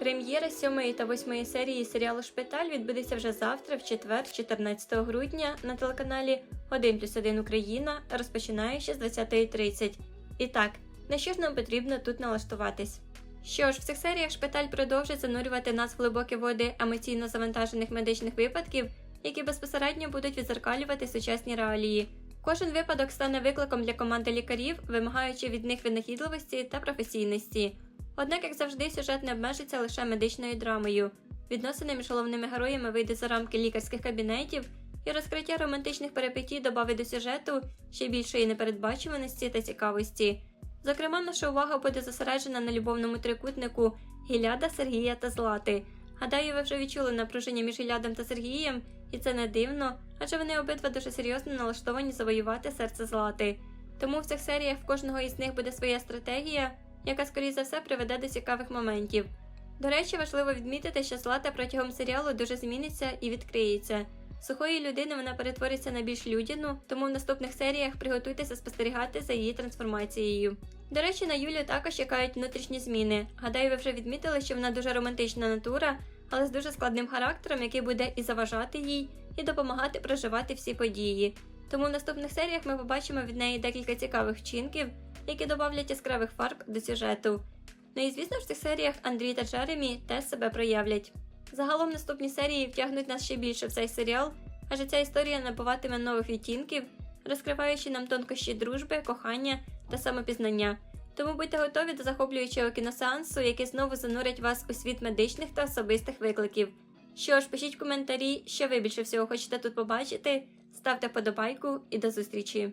Прем'єра сьомої та восьмої серії серіалу Шпиталь відбудеться вже завтра, в четвер, 14 грудня, на телеканалі 1 плюс 1 Україна, розпочинаючи з 20.30. І так, на що ж нам потрібно тут налаштуватись? Що ж, в цих серіях шпиталь продовжить занурювати нас в глибокі води емоційно завантажених медичних випадків, які безпосередньо будуть відзеркалювати сучасні реалії. Кожен випадок стане викликом для команди лікарів, вимагаючи від них винахідливості та професійності. Однак, як завжди, сюжет не обмежиться лише медичною драмою. Відносини між головними героями вийде за рамки лікарських кабінетів, і розкриття романтичних перипетій додавить до сюжету ще більшої непередбачуваності та цікавості. Зокрема, наша увага буде зосереджена на любовному трикутнику Гіляда, Сергія та Злати. Гадаю, ви вже відчули напруження між Гілядом та Сергієм, і це не дивно, адже вони обидва дуже серйозно налаштовані завоювати серце Злати. Тому в цих серіях в кожного із них буде своя стратегія, яка, скоріше за все, приведе до цікавих моментів. До речі, важливо відмітити, що Злата протягом серіалу дуже зміниться і відкриється. Сухої людини вона перетвориться на більш людяну, тому в наступних серіях приготуйтеся спостерігати за її трансформацією. До речі, на Юлю також чекають внутрішні зміни. Гадаю, ви вже відмітили, що вона дуже романтична натура, але з дуже складним характером, який буде і заважати їй, і допомагати проживати всі події. Тому в наступних серіях ми побачимо від неї декілька цікавих вчинків, які додавлять яскравих фарб до сюжету. Ну і звісно в цих серіях Андрій та Джеремі теж себе проявлять. Загалом наступні серії втягнуть нас ще більше в цей серіал, адже ця історія набуватиме нових відтінків, розкриваючи нам тонкощі дружби, кохання та самопізнання. Тому будьте готові до захоплюючого кіносеансу, який знову занурять вас у світ медичних та особистих викликів. Що ж, пишіть коментарі, що ви більше всього хочете тут побачити, ставте вподобайку і до зустрічі!